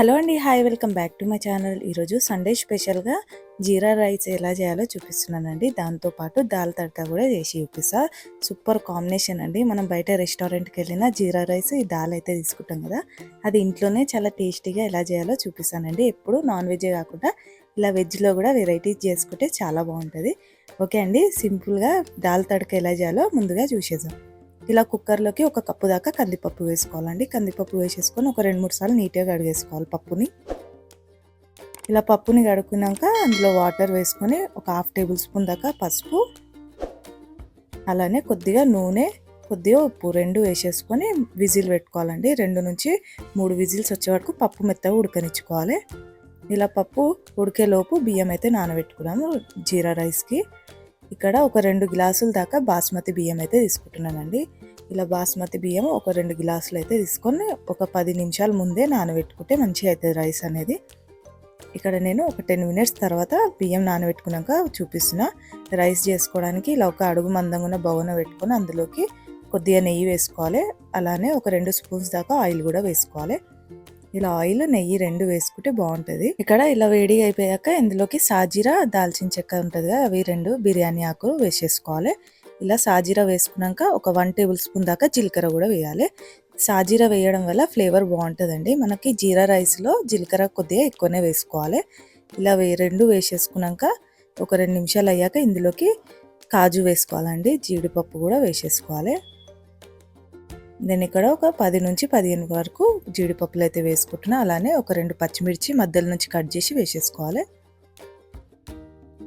Hello అండి hi welcome back to my channel. ఈరోజు Sunday స్పెషల్గా జీరా రైస్ ఎలా చేయాలో చూపిస్తున్నానండి. దాంతోపాటు దాల్ తడక కూడా చేసి చూపిస్తా. సూపర్ కాంబినేషన్ అండి. మనం బయట రెస్టారెంట్కి వెళ్ళినా జీరా రైస్ ఈ దాల్ అయితే తీసుకుంటాం కదా. అది ఇంట్లోనే చాలా టేస్టీగా ఎలా చేయాలో చూపిస్తానండి. ఎప్పుడు నాన్ వెజ్ కాకుండా ఇలా వెజ్లో కూడా వెరైటీస్ చేసుకుంటే చాలా బాగుంటుంది. ఓకే అండి సింపుల్గా దాల్ తడక ఎలా చేయాలో ముందుగా చూసేద్దాం. ఇలా కుక్కర్లోకి ఒక కప్పు దాకా కందిపప్పు వేసుకోవాలండి. కందిపప్పు వేసేసుకొని ఒక రెండు మూడు సార్లు నీట్గా కడిగేసుకోవాలి పప్పుని. ఇలా పప్పుని కడుక్కున్నాక అందులో వాటర్ వేసుకొని ఒక హాఫ్ టేబుల్ స్పూన్ దాకా పసుపు అలానే కొద్దిగా నూనె కొద్దిగా ఉప్పు రెండు వేసేసుకొని విజిల్ పెట్టుకోవాలండి. రెండు నుంచి మూడు విజిల్స్ వచ్చే వరకు పప్పు మెత్తగా ఉడకనిచ్చుకోవాలి. ఇలా పప్పు ఉడికేలోపు బియ్యం అయితే నానబెట్టుకున్నాము జీరా రైస్కి. ఇక్కడ ఒక రెండు గ్లాసుల దాకా బాస్మతి బియ్యం అయితే తీసుకుంటున్నానండి. ఇలా బాస్మతి బియ్యం ఒక రెండు గ్లాసులు అయితే తీసుకొని ఒక పది నిమిషాల ముందే నానబెట్టుకుంటే మంచిగా అవుతుంది రైస్ అనేది. ఇక్కడ నేను ఒక టెన్ మినిట్స్ తర్వాత బియ్యం నానబెట్టుకున్నాక చూపిస్తున్నా. రైస్ చేసుకోవడానికి ఇలా ఒక అడుగు మందంగా ఉన్న బౌన పెట్టుకొని అందులోకి కొద్దిగా నెయ్యి వేసుకోవాలి. అలానే ఒక రెండు స్పూన్స్ దాకా ఆయిల్ కూడా వేసుకోవాలి. ఇలా ఆయిల్ నెయ్యి రెండు వేసుకుంటే బాగుంటుంది. ఇక్కడ ఇలా వేడి అయిపోయాక ఇందులోకి సాజీరా దాల్చిన చెక్క ఉంటుంది కదా అవి రెండు బిర్యానీ ఆకు వేసేసుకోవాలి. ఇలా సాజీరా వేసుకున్నాక ఒక వన్ టేబుల్ స్పూన్ దాకా జీలకర్ర కూడా వేయాలి. సాజీరా వేయడం వల్ల ఫ్లేవర్ బాగుంటుందండి. మనకి జీరా రైస్లో జీలకర్ర కొద్దిగా ఎక్కువనే వేసుకోవాలి. ఇలా వే రెండు వేసేసుకున్నాక ఒక రెండు నిమిషాలు అయ్యాక ఇందులోకి కాజు వేసుకోవాలండి. జీడిపప్పు కూడా వేసేసుకోవాలి. నేను ఇక్కడ ఒక పది నుంచి పదిహేను వరకు జీడిపప్పులు అయితే వేసుకుంటున్నా. అలానే ఒక రెండు పచ్చిమిర్చి మధ్యలో నుంచి కట్ చేసి వేసేసుకోవాలి.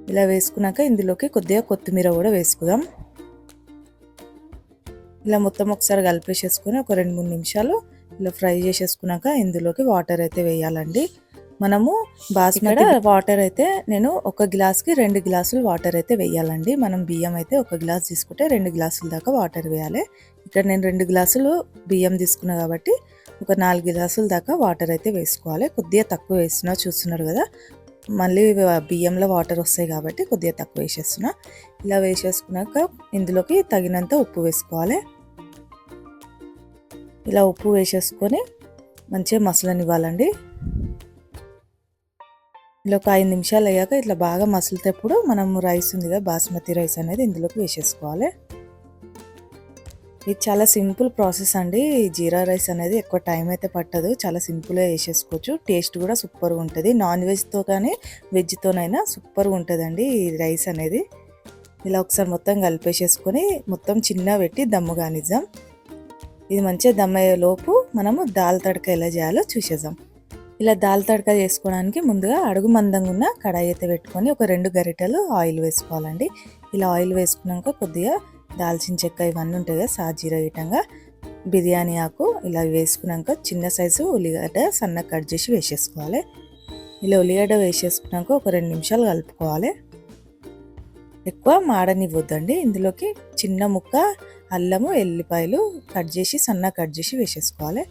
ఇలా వేసుకున్నాక ఇందులోకి కొద్దిగా కొత్తిమీర కూడా వేసుకుందాం. ఇలా మొత్తం ఒకసారి కలిపేసేసుకొని ఒక రెండు మూడు నిమిషాలు ఇలా ఫ్రై చేసేసుకున్నాక ఇందులోకి వాటర్ అయితే వేయాలండి. మనము బాస్మతి వాటర్ అయితే నేను ఒక గ్లాస్కి రెండు గ్లాసులు వాటర్ అయితే వేయాలండి. మనం బియ్యం అయితే ఒక గ్లాస్ తీసుకుంటే రెండు గ్లాసుల దాకా వాటర్ వేయాలి. ఇక్కడ నేను రెండు గ్లాసులు బియ్యం తీసుకున్నా కాబట్టి ఒక నాలుగు గ్లాసుల దాకా వాటర్ అయితే వేసుకోవాలి. కొద్దిగా తక్కువ వేస్తున్నా చూస్తున్నారు కదా మళ్ళీ బియ్యంలో వాటర్ వస్తాయి కాబట్టి కొద్దిగా తక్కువ వేసేస్తున్నా. ఇలా వేసేసుకున్నాక ఇందులోకి తగినంత ఉప్పు వేసుకోవాలి. ఇలా ఉప్పు వేసేసుకొని మంచిగా మసలనివ్వాలండి. ఇలా ఒక ఐదు నిమిషాలు అయ్యాక ఇట్లా బాగా మసలితేప్పుడు మనం రైస్ ఉంది కదా బాస్మతి రైస్ అనేది ఇందులోకి వేసేసుకోవాలి. ఇది చాలా సింపుల్ ప్రాసెస్ అండి. జీరా రైస్ అనేది ఎక్కువ టైం అయితే పట్టదు. చాలా సింపుల్గా వేసేసుకోవచ్చు. టేస్ట్ కూడా సూపర్గా ఉంటుంది. నాన్ వెజ్తో కానీ వెజ్తోనైనా సూపర్గా ఉంటుందండి ఈ రైస్ అనేది. ఇలా ఒకసారి మొత్తం కలిపేసేసుకొని మొత్తం చిన్న పెట్టి దమ్ము కానిద్దాం ఇది మంచిగా దమ్మయ్యే లోపు మనము దాల్ తడక ఎలా చేయాలో చూసేద్దాం. ఇలా దాల్ తడక చేసుకోవడానికి ముందుగా అడుగు మందంగా ఉన్న కడాయి అయితే పెట్టుకొని ఒక రెండు గరిటెలు ఆయిల్ వేసుకోవాలండి. ఇలా ఆయిల్ వేసుకున్నాక కొద్దిగా దాల్చిన చెక్క ఇవన్నీ ఉంటాయి కదా సాజీర ఇటంగా బిర్యానీ ఆకు ఇలా వేసుకున్నాక చిన్న సైజు ఉల్లిగడ్డ సన్న కట్ చేసి వేసేసుకోవాలి. ఇలా ఉల్లిగడ్డ వేసేసుకున్నాక ఒక రెండు నిమిషాలు కలుపుకోవాలి. ఎక్కువ మాడనివ్వద్దండి. ఇందులోకి చిన్న ముక్క అల్లము ఎల్లిపాయలు కట్ చేసి సన్న కట్ చేసి వేసేసుకోవాలి.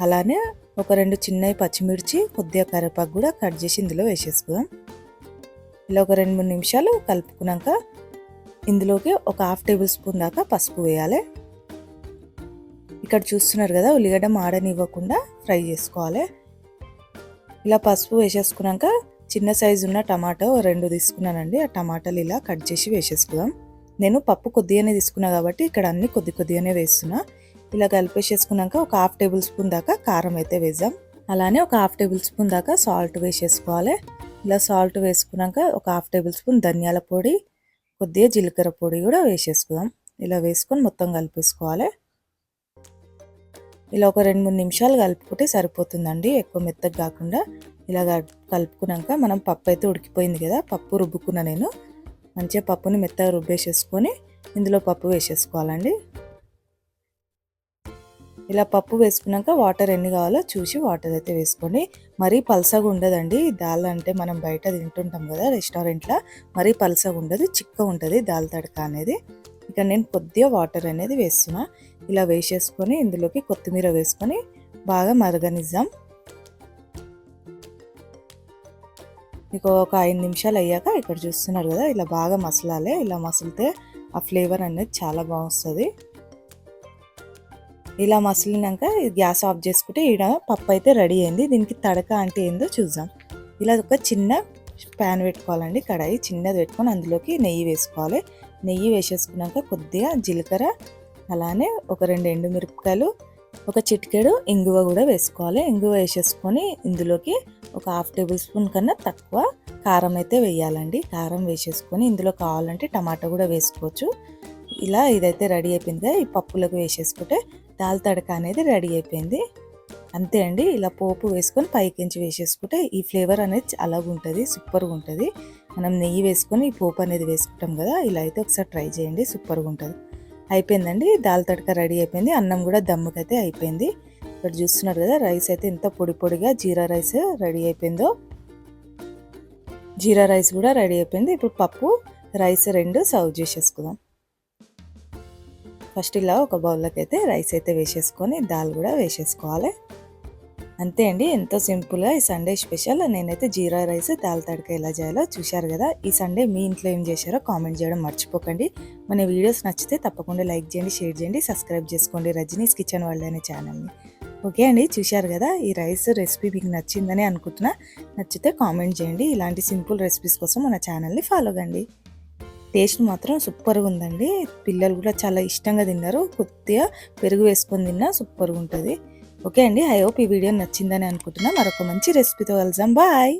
అలానే ఒక రెండు చిన్నవి పచ్చిమిర్చి కొద్దిగా కరివేపాకు కూడా కట్ చేసి ఇందులో వేసేసుకుందాం. ఇలా ఒక రెండు మూడు నిమిషాలు కలుపుకున్నాక ఇందులోకి ఒక హాఫ్ టేబుల్ స్పూన్ దాకా పసుపు వేయాలి. ఇక్కడ చూస్తున్నారు కదా ఉల్లిగడ్డ మాడనివ్వకుండా ఫ్రై చేసుకోవాలి. ఇలా పసుపు వేసేసుకున్నాక చిన్న సైజు ఉన్న టమాటో రెండు తీసుకున్నానండి. ఆ టమాటాలు ఇలా కట్ చేసి వేసేసుకుందాం. నేను పప్పు కొద్దిగానే తీసుకున్నా కాబట్టి ఇక్కడ అన్ని కొద్ది కొద్దిగానే వేస్తున్నా. ఇలా కలిపేసేసుకున్నాక ఒక హాఫ్ టేబుల్ స్పూన్ దాకా కారం అయితే వేద్దాం. అలానే ఒక హాఫ్ టేబుల్ స్పూన్ దాకా సాల్ట్ వేసేసుకోవాలి. ఇలా సాల్ట్ వేసుకున్నాక ఒక హాఫ్ టేబుల్ స్పూన్ ధనియాల పొడి కొద్దిగా జీలకర్ర పొడి కూడా వేసేసుకుందాం. ఇలా వేసుకొని మొత్తం కలిపేసుకోవాలి. ఇలా ఒక రెండు మూడు నిమిషాలు కలుపుకుంటే సరిపోతుందండి. ఎక్కువ మెత్తగా కాకుండా ఇలా కలుపుకున్నాక మనం పప్పు అయితే ఉడికిపోయింది కదా పప్పు రుబ్బుకున్నా నేను. మంచిగా పప్పుని మెత్తగా రుబ్బేసేసుకొని ఇందులో పప్పు వేసేసుకోవాలండి. ఇలా పప్పు వేసుకున్నాక వాటర్ ఎన్ని కావాలో చూసి వాటర్ అయితే వేసుకోండి. మరీ పలసగా ఉండదండి. దాల్ అంటే మనం బయట తింటుంటాం కదా రెస్టారెంట్లో మరీ పలసగా ఉండదు చిక్క ఉంటుంది దాల్ తడక అనేది. ఇక నేను కొద్దిగా వాటర్ అనేది వేస్తున్నా. ఇలా వేసేసుకొని ఇందులోకి కొత్తిమీర వేసుకొని బాగా మరగనిద్దాం. మీకు ఒక ఐదు నిమిషాలు అయ్యాక ఇక్కడ చూస్తున్నారు కదా ఇలా బాగా మసలాలి ఇలా మసలితే ఆ ఫ్లేవర్ అనేది చాలా బాగుంటుంది. ఇలా మసిలినాక గ్యాస్ ఆఫ్ చేసుకుంటే ఈడ పప్పు అయితే రెడీ అయింది. దీనికి తడక అంటే ఏందో చూద్దాం. ఇలా ఒక చిన్న ప్యాన్ పెట్టుకోవాలండి కడాయి చిన్నది పెట్టుకొని అందులోకి నెయ్యి వేసుకోవాలి. నెయ్యి వేసేసుకున్నాక కొద్దిగా జీలకర్ర అలానే ఒక రెండు ఎండుమిరపకాయలు ఒక చిటికెడు ఇంగువ కూడా వేసుకోవాలి. ఇంగువ వేసేసుకొని ఇందులోకి ఒక హాఫ్ టేబుల్ స్పూన్ కన్నా తక్కువ కారం అయితే వేయాలండి. కారం వేసేసుకొని ఇందులో కావాలంటే టమాటా కూడా వేసుకోవచ్చు. ఇలా ఇదైతే రెడీ అయిపోయింది ఈ పప్పులకు వేసేసుకుంటే దాల్ తడక అనేది రెడీ అయిపోయింది. అంతే అండి ఇలా పోపు వేసుకొని పైకించి వేసేసుకుంటే ఈ ఫ్లేవర్ అనేది అలాగ ఉంటుంది సూపర్గా ఉంటుంది. మనం నెయ్యి వేసుకొని ఈ పోపు అనేది వేసుకుంటాం కదా ఇలా అయితే ఒకసారి ట్రై చేయండి సూపర్గా ఉంటుంది. అయిపోయిందండి. దాల్ తడక రెడీ అయిపోయింది. అన్నం కూడా దమ్ముకైతే అయిపోయింది. ఇక్కడ చూస్తున్నారు కదా రైస్ అయితే ఎంత పొడి పొడిగా జీరా రైస్ రెడీ అయిపోయిందో. జీరా రైస్ కూడా రెడీ అయిపోయింది. ఇప్పుడు పప్పు రైస్ రెండు సర్వ్ చేసేసుకుందాం. ఫస్ట్ ఇలా ఒక బౌల్లోకి అయితే రైస్ అయితే వేసేసుకొని దాల్ కూడా వేసేసుకోవాలి. అంతే అండి. ఎంతో సింపుల్గా ఈ సండే స్పెషల్. నేనైతే జీరా రైస్ దాల్ తడక ఎలా చేయాలో చూశారు కదా. ఈ సండే మీ ఇంట్లో ఏం చేశారో కామెంట్ చేయడం మర్చిపోకండి. మన వీడియోస్ నచ్చితే తప్పకుండా లైక్ చేయండి షేర్ చేయండి సబ్స్క్రైబ్ చేసుకోండి. రజనీస్ కిచెన్ వరల్డ్ అనే ఛానల్ని. ఓకే అండి. చూశారు కదా ఈ రైస్ రెసిపీ మీకు నచ్చిందని అనుకుంటున్నా. నచ్చితే కామెంట్ చేయండి. ఇలాంటి సింపుల్ రెసిపీస్ కోసం మన ఛానల్ని ఫాలో కండి. టేస్ట్ మాత్రం సూపర్గా ఉందండి. పిల్లలు కూడా చాలా ఇష్టంగా తిన్నారు. కొద్దిగా పెరుగు వేసుకొని తిన్నా సూపర్గా ఉంటుంది. ఓకే అండి ఐ హోప్ ఈ వీడియో నచ్చిందని అనుకుంటున్నా. మరొక మంచి రెసిపీతో కలుద్దాం. బాయ్